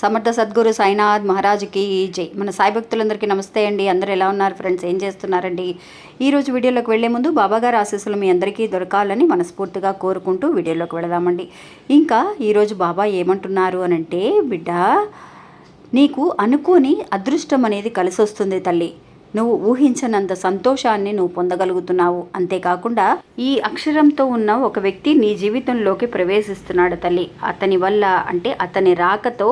సమర్థ సద్గురు సాయినాథ్ మహారాజుకి జై. మన సాయి భక్తులందరికీ నమస్తే అండి. అందరు ఎలా ఉన్నారు ఫ్రెండ్స్? ఏం చేస్తున్నారండి? ఈరోజు వీడియోలోకి వెళ్ళే ముందు బాబాగారు ఆశీస్సులు మీ అందరికీ దొరకాలని మనస్ఫూర్తిగా కోరుకుంటూ వీడియోలోకి వెళదామండి. ఇంకా ఈరోజు బాబా ఏమంటున్నారు అనంటే బిడ్డ నీకు అనుకోని అదృష్టం అనేది కలిసి వస్తుంది తల్లి. నువ్వు ఊహించనంత సంతోషాన్ని నువ్వు పొందగలుగుతున్నావు. అంతేకాకుండా ఈ అక్షరంతో ఉన్న ఒక వ్యక్తి నీ జీవితంలోకి ప్రవేశిస్తున్నాడు తల్లి. అతని వల్ల అంటే అతని రాకతో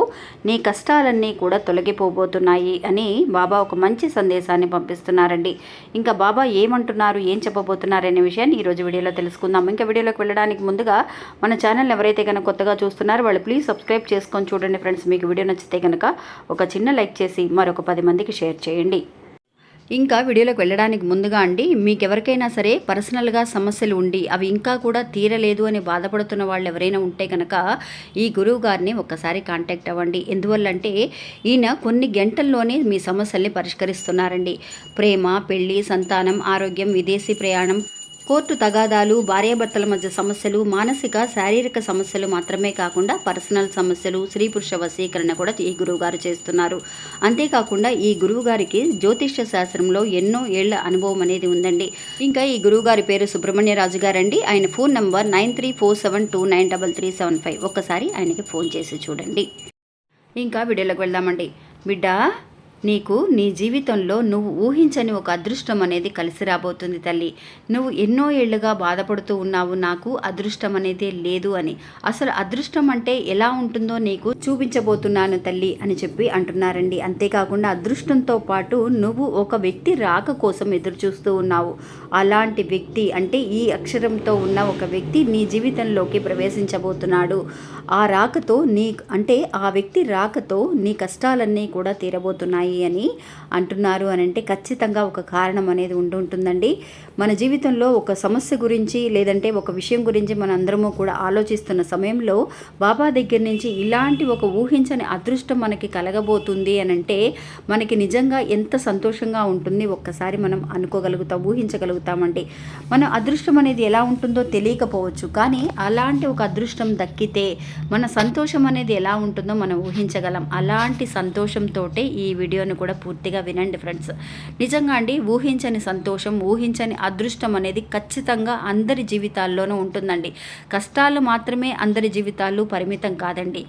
నీ కష్టాలన్నీ కూడా తొలగిపోబోతున్నాయి అని బాబా ఒక మంచి సందేశాన్ని పంపిస్తున్నారండి. ఇంకా బాబా ఏమంటున్నారు ఏం చెప్పబోతున్నారు అనే విషయాన్ని ఈరోజు వీడియోలో తెలుసుకుందాం. ఇంకా వీడియోలోకి వెళ్ళడానికి ముందుగా మన ఛానల్ ఎవరైతే కనుక కొత్తగా చూస్తున్నారో వాళ్ళు ప్లీజ్ సబ్స్క్రైబ్ చేసుకొని చూడండి ఫ్రెండ్స్. మీకు వీడియో నచ్చితే కనుక ఒక చిన్న లైక్ చేసి మరొక పది మందికి షేర్ చేయండి. ఇంకా వీడియోలోకి వెళ్ళడానికి ముందుగా అండి మీకు ఎవరికైనా సరే పర్సనల్గా సమస్యలు ఉండి అవి ఇంకా కూడా తీరలేదు అని బాధపడుతున్న వాళ్ళు ఎవరైనా ఉంటే కనుక ఈ గురువు గారిని ఒక్కసారి కాంటాక్ట్ అవ్వండి. ఎందువల్లంటే ఈయన కొన్ని గంటల్లోనే మీ సమస్యల్ని పరిష్కరిస్తున్నారండి. ప్రేమ పెళ్ళి సంతానం ఆరోగ్యం విదేశీ ప్రయాణం కోర్టు తగాదాలు భార్యాభర్తల మధ్య సమస్యలు మానసిక శారీరక సమస్యలు మాత్రమే కాకుండా పర్సనల్ సమస్యలు స్త్రీ పురుష వశీకరణ కూడా ఈ గురువుగారు చేస్తున్నారు. అంతేకాకుండా ఈ గురువుగారికి జ్యోతిష్య శాస్త్రంలో ఎన్నో ఏళ్ళ అనుభవం అనేది ఉందండి. ఇంకా ఈ గురువుగారి పేరు సుబ్రహ్మణ్యరాజు గారండి. ఆయన phone number nine three four seven two nine double three seven five. ఒక్కసారి ఆయనకి ఫోన్ చేసి చూడండి. ఇంకా వీడియోలోకి వెళ్దామండి. బిడ్డా నీకు నీ జీవితంలో నువ్వు ఊహించని ఒక అదృష్టం అనేది కలిసి రాబోతుంది తల్లి. నువ్వు ఎన్నో ఏళ్ళుగా బాధపడుతూ ఉన్నావు నాకు అదృష్టం అనేది లేదు అని. అసలు అదృష్టం అంటే ఎలా ఉంటుందో నీకు చూపించబోతున్నాను తల్లి అని చెప్పి అంటున్నారండి. అంతేకాకుండా అదృష్టంతో పాటు నువ్వు ఒక వ్యక్తి రాక కోసం ఎదురు చూస్తూ ఉన్నావు. అలాంటి వ్యక్తి అంటే ఈ అక్షరంతో ఉన్న ఒక వ్యక్తి నీ జీవితంలోకి ప్రవేశించబోతున్నాడు. ఆ రాకతో నీ అంటే ఆ వ్యక్తి రాకతో నీ కష్టాలన్నీ కూడా తీరబోతున్నాయి. అని అంటున్నారు అని అంటే ఖచ్చితంగా ఒక కారణం అనేది ఉండి ఉంటుందండి. మన జీవితంలో ఒక సమస్య గురించి లేదంటే ఒక విషయం గురించి మన అందరము కూడా ఆలోచిస్తున్న సమయంలో బాబా దగ్గర నుంచి ఇలాంటి ఒక ఊహించని అదృష్టం మనకి కలగబోతుంది అని అంటే మనకి నిజంగా ఎంత సంతోషంగా ఉంటుంది ఒక్కసారి మనం అనుకోగలుగుతాం ఊహించగలుగుతామండి మన అదృష్టం అనేది ఎలా ఉంటుందో తెలియకపోవచ్చు కానీ అలాంటి ఒక అదృష్టం దక్కితే మన సంతోషం అనేది ఎలా ఉంటుందో మనం ఊహించగలం. అలాంటి సంతోషంతో ఈ వీడియో వీడియోని కూడా పూర్తిగా వినండి ఫ్రెండ్స్. నిజంగా అండి ఊహించని సంతోషం ఊహించని అదృష్టం అనేది ఖచ్చితంగా అందరి జీవితాల్లోనూ ఉంటుందండి. కష్టాలు మాత్రమే అందరి జీవితాలు పరిమితం కాదండి.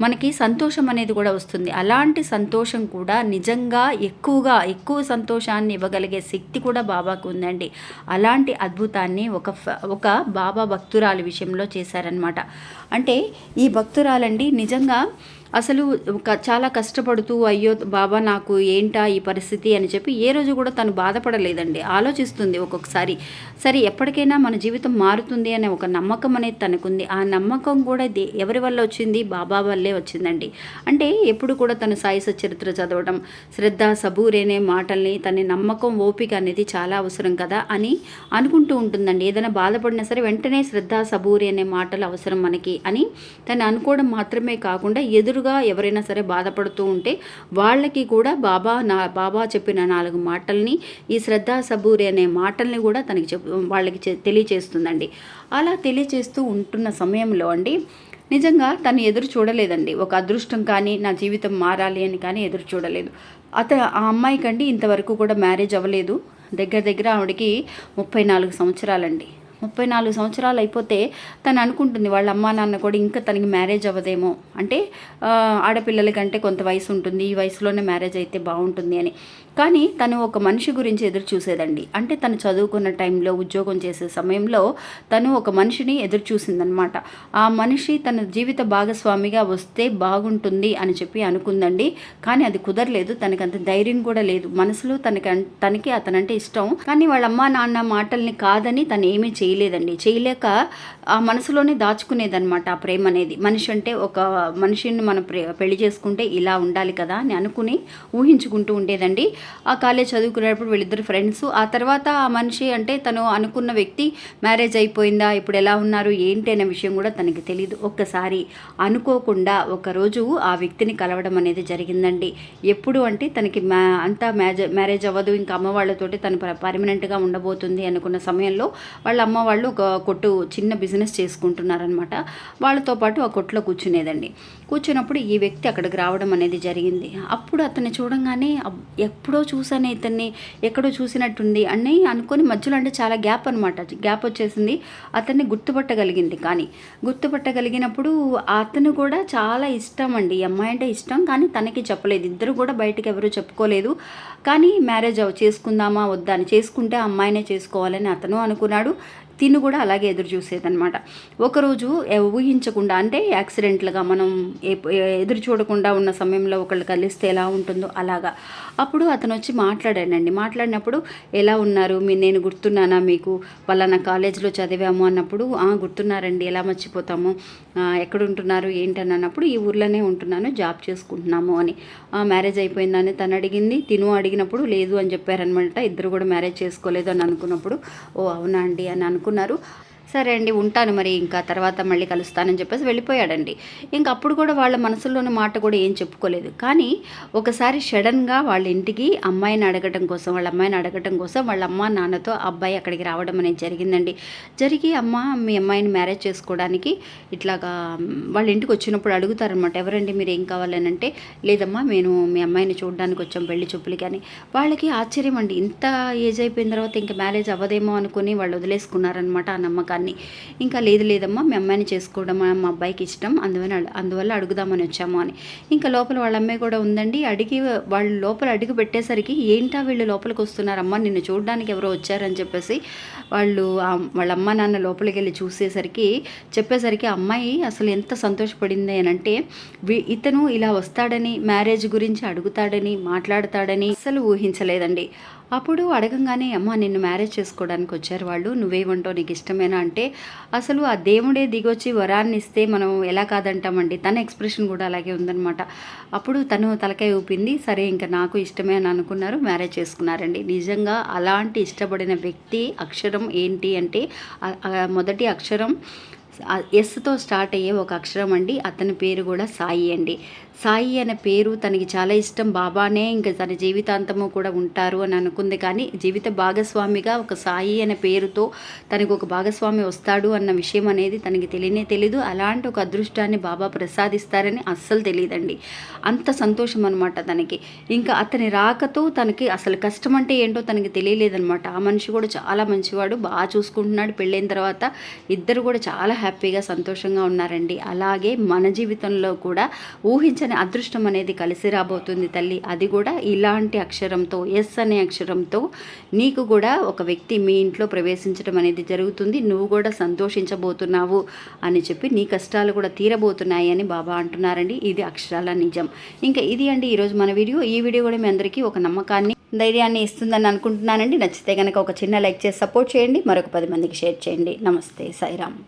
మనకి సంతోషం అనేది కూడా వస్తుంది. అలాంటి సంతోషం కూడా నిజంగా ఎక్కువగా ఎక్కువ సంతోషాన్ని ఇవ్వగలిగే శక్తి కూడా బాబాకు ఉందండి. అలాంటి అద్భుతాన్ని ఒక ఫ- ఒక బాబా భక్తురాలి విషయంలో చేశారనమాట అంటే ఈ భక్తురాలండి నిజంగా అసలు చాలా కష్టపడుతూ అయ్యో బాబా నాకు ఏంటా ఈ పరిస్థితి? అని చెప్పి ఏ రోజు కూడా తను బాధపడలేదండి. ఆలోచిస్తుంది ఒక్కొక్కసారి. సరే ఎప్పటికైనా మన జీవితం మారుతుంది అనే ఒక నమ్మకం అనేది తనకుంది. ఆ నమ్మకం కూడా దే- ఎవరి వల్ల వచ్చింది? బాబా వల్లే వచ్చిందండి. అంటే ఎప్పుడు కూడా తను సాయి చరిత్ర చదవడం శ్రద్ధ సబూరేనే అనే మాటల్ని తన నమ్మకం ఓపిక అనేది చాలా అవసరం కదా అని అనుకుంటూ ఉంటుందండి. ఏదైనా బాధపడినా సరే వెంటనే శ్రద్ధ సబూరి అనే మాటలు అవసరం మనకి అని తను అనుకోవడం మాత్రమే కాకుండా ఎదురు ఎదురుగా ఎవరైనా సరే బాధపడుతూ ఉంటే వాళ్ళకి కూడా బాబా నా బాబా చెప్పిన నాలుగు మాటల్ని ఈ శ్రద్ధా సబూరి అనే మాటల్ని కూడా తనకి చెప్ వాళ్ళకి తెలియచేస్తుందండి. అలా తెలియచేస్తూ ఉంటున్న సమయంలో అండి నిజంగా తను ఎదురు చూడలేదండి. ఒక అదృష్టం కానీ నా జీవితం మారాలి అని కానీ ఎదురు చూడలేదు. అత ఆ అమ్మాయికండి ఇంతవరకు కూడా మ్యారేజ్ అవ్వలేదు. దగ్గర దగ్గర ఆవిడకి ముప్పై నాలుగు సంవత్సరాలండి. ముప్పై నాలుగు సంవత్సరాలు అయిపోతే తను అనుకుంటుంది వాళ్ళ అమ్మా నాన్న కూడా ఇంకా తనకి మ్యారేజ్ అవ్వదేమో. అంటే ఆడపిల్లలకంటే కొంత వయసు ఉంటుంది ఈ వయసులోనే మ్యారేజ్ అయితే బాగుంటుంది అని. కానీ తను ఒక మనిషి గురించి ఎదురు చూసేదండి. అంటే తను చదువుకున్న టైంలో ఉద్యోగం చేసే సమయంలో తను ఒక మనిషిని ఎదురు చూసిందనమాట. ఆ మనిషి తన జీవిత భాగస్వామిగా వస్తే బాగుంటుంది అని చెప్పి అనుకుందండి. కానీ అది కుదరలేదు. తనకి అంత ధైర్యం కూడా లేదు. మనసులో తనకి అన్- తనకి అతనంటే ఇష్టం. కానీ వాళ్ళ అమ్మా నాన్న మాటల్ని కాదని తను ఏమీ చేయలేదండి. చేయలేక ఆ మనసులోనే దాచుకునేదన్నమాట ఆ ప్రేమ అనేది. మనిషి అంటే ఒక మనిషిని మనం పెళ్ళి చేసుకుంటే ఇలా ఉండాలి కదా అని అనుకుని ఊహించుకుంటూ ఉండేదండి. ఆ కాలేజ్ చదువుకునేటప్పుడు వీళ్ళిద్దరు ఫ్రెండ్స్. ఆ తర్వాత ఆ మనిషి అంటే తను అనుకున్న వ్యక్తి మ్యారేజ్ అయిపోయిందా ఇప్పుడు ఎలా ఉన్నారు ఏంటి అనే విషయం కూడా తనకి తెలియదు ఒక్కసారి అనుకోకుండా ఒకరోజు ఆ వ్యక్తిని కలవడం అనేది జరిగిందండి. ఎప్పుడు అంటే తనకి మ్యా అంతా మ్యారేజ్ మ్యారేజ్ అవ్వదు. ఇంకా అమ్మ వాళ్ళతోటి తను పర్మనెంట్గా ఉండబోతుంది అనుకున్న సమయంలో వాళ్ళ అమ్మ వాళ్ళు ఒక కొట్టు చిన్న బిజినెస్ చేసుకుంటున్నారనమాట వాళ్ళతో పాటు ఆ కొట్టులో కూర్చునేదండి. కూర్చున్నప్పుడు ఈ వ్యక్తి అక్కడికి రావడం అనేది జరిగింది. అప్పుడు అతన్ని చూడంగానే ఎప్పుడో చూసానే ఇతన్ని ఎక్కడో చూసినట్టుంది అని అనుకొని మధ్యలో అంటే చాలా గ్యాప్ అనమాట గ్యాప్ వచ్చేసింది. అతన్ని గుర్తుపట్టగలిగింది కానీ. గుర్తుపట్టగలిగినప్పుడు అతను కూడా చాలా ఇష్టం అండి. ఈ అమ్మాయి అంటే ఇష్టం కానీ తనకి చెప్పలేదు. ఇద్దరు కూడా బయటకు ఎవరు చెప్పుకోలేదు. కానీ మ్యారేజ్ అవ చేసుకుందామా వద్దా అని చేసుకుంటే ఆ అమ్మాయినే చేసుకోవాలని అతను అనుకున్నాడు. తిను కూడా అలాగే ఎదురు చూసేదనమాట ఒకరోజు ఊహించకుండా అంటే యాక్సిడెంట్లుగా మనం ఏ- ఎదురు చూడకుండా ఉన్న సమయంలో ఒకళ్ళు కలిస్తే ఎలా ఉంటుందో అలాగా. అప్పుడు అతను వచ్చి మాట్లాడానండి మాట్లాడినప్పుడు ఎలా ఉన్నారు? మీ నేను గుర్తున్నానా మీకు? పలానా కాలేజీలో చదివాము అన్నప్పుడు గుర్తున్నారండి. ఎలా మర్చిపోతాము? ఎక్కడుంటున్నారు? ఏంటని అన్నప్పుడు ఈ ఊర్లోనే ఉంటున్నాను. జాబ్ చేసుకుంటున్నాము అని. "ఆ, మ్యారేజ్ అయిపోయిందని తను అడిగింది. తిను అడిగినప్పుడు లేదు అని చెప్పారనమాట ఇద్దరు కూడా మ్యారేజ్ చేసుకోలేదు అని అనుకున్నప్పుడు ఓ అవునా అండి అని అనుకున్నారు సరే అండి ఉంటాను మరి ఇంకా తర్వాత మళ్ళీ కలుస్తానని చెప్పేసి వెళ్ళిపోయాడండి. ఇంకా అప్పుడు కూడా వాళ్ళ మనసులోని మాట కూడా ఏం చెప్పుకోలేదు. కానీ ఒకసారి సడన్గా వాళ్ళ ఇంటికి అమ్మాయిని అడగటం కోసం వాళ్ళ అమ్మాయిని అడగటం కోసం వాళ్ళ అమ్మ నాన్నతో అబ్బాయి అక్కడికి రావడం అనేది జరిగిందండి. జరిగి అమ్మ మీ అమ్మాయిని మ్యారేజ్ చేసుకోవడానికి ఇట్లాగా వాళ్ళ ఇంటికి వచ్చినప్పుడు అడుగుతారనమాట ఎవరండి మీరు? ఏం కావాలని అంటే లేదమ్మా నేను మీ అమ్మాయిని చూడడానికి వచ్చాం పెళ్ళి చూపులు కానీ వాళ్ళకి ఆశ్చర్యం అండి. ఇంత ఏజ్ అయిపోయిన తర్వాత ఇంకా మ్యారేజ్ అవ్వదేమో అనుకుని వాళ్ళు వదిలేసుకున్నారనమాట ఆ నమ్మకాన్ని. ఇంకా లేదు లేదమ్మా మీ అమ్మాయిని చేసుకోవడం మా అబ్బాయికి ఇష్టం అందువల్ల అందువల్ల అడుగుదామని వచ్చాము అని. ఇంకా లోపల వాళ్ళ అమ్మాయి కూడా ఉందండి అడిగి వాళ్ళు లోపల అడుగు పెట్టేసరికి ఏంటా వీళ్ళు లోపలికి వస్తున్నారమ్మా నిన్ను చూడడానికి ఎవరో వచ్చారని చెప్పేసి వాళ్ళు వాళ్ళ అమ్మ నాన్న లోపలికి వెళ్ళి చూసేసరికి చెప్పేసరికి అమ్మాయి అసలు ఎంత సంతోషపడింది అని అంటే ఇతను ఇలా వస్తాడని మ్యారేజ్ గురించి అడుగుతాడని మాట్లాడతాడని అసలు ఊహించలేదండి. అప్పుడు అడగంగానే అమ్మ నిన్ను మ్యారేజ్ చేసుకోవడానికి వచ్చారు వాళ్ళు. నువ్వేమంటావు? నీకు ఇష్టమేనా? అంటే అసలు ఆ దేవుడే దిగొచ్చి వరాన్ని ఇస్తే మనం ఎలా కాదంటామండి. తన ఎక్స్ప్రెషన్ కూడా అలాగే ఉందన్నమాట. అప్పుడు తను తలకాయ ఊపింది సరే ఇంకా నాకు ఇష్టమే అని అనుకున్నారు మ్యారేజ్ చేసుకున్నారండి. నిజంగా అలాంటి ఇష్టపడిన వ్యక్తి అక్షరం ఏంటి అంటే మొదటి అక్షరం ఎస్తో స్టార్ట్ అయ్యే ఒక అక్షరం అండి. అతని పేరు కూడా సాయి అండి. సాయి అనే పేరు తనకి చాలా ఇష్టం. బాబానే ఇంకా తన జీవితాంతము కూడా ఉంటారు అని అనుకుంది. కానీ జీవిత భాగస్వామిగా ఒక సాయి అనే పేరుతో తనకు ఒక భాగస్వామి వస్తాడు అన్న విషయం అనేది తనకి తెలియనే తెలీదు. అలాంటి ఒక అదృష్టాన్ని బాబా ప్రసాదిస్తారని అస్సలు తెలియదండి అంత సంతోషం అనమాట తనకి. ఇంకా అతని రాకతో తనకి అసలు కష్టం అంటే ఏంటో తనకి తెలియలేదనమాట ఆ మనిషి కూడా చాలా మంచివాడు. బాగా చూసుకుంటున్నాడు. పెళ్ళైన తర్వాత ఇద్దరు కూడా చాలా హ్యాపీగా సంతోషంగా ఉన్నారండి. అలాగే మన జీవితంలో కూడా ఊహించని అదృష్టం అనేది కలిసి రాబోతుంది తల్లి. అది కూడా ఇలాంటి అక్షరంతో ఎస్ అనే అక్షరంతో నీకు కూడా ఒక వ్యక్తి మీ ఇంట్లో ప్రవేశించడం అనేది జరుగుతుంది. నువ్వు కూడా సంతోషించబోతున్నావు అని చెప్పి నీ కష్టాలు కూడా తీరబోతున్నాయి అని బాబా అంటున్నారండి. ఇది అక్షరాల నిజం. ఇంకా ఇది అండి ఈరోజు మన వీడియో. ఈ వీడియో కూడా మీ అందరికీ ఒక నమ్మకాన్ని ధైర్యాన్ని ఇస్తుందని అనుకుంటున్నానండి. నచ్చితే కనుక ఒక చిన్న లైక్ చేసి సపోర్ట్ చేయండి. మరొక పది మందికి షేర్ చేయండి. నమస్తే. సాయిరామ్.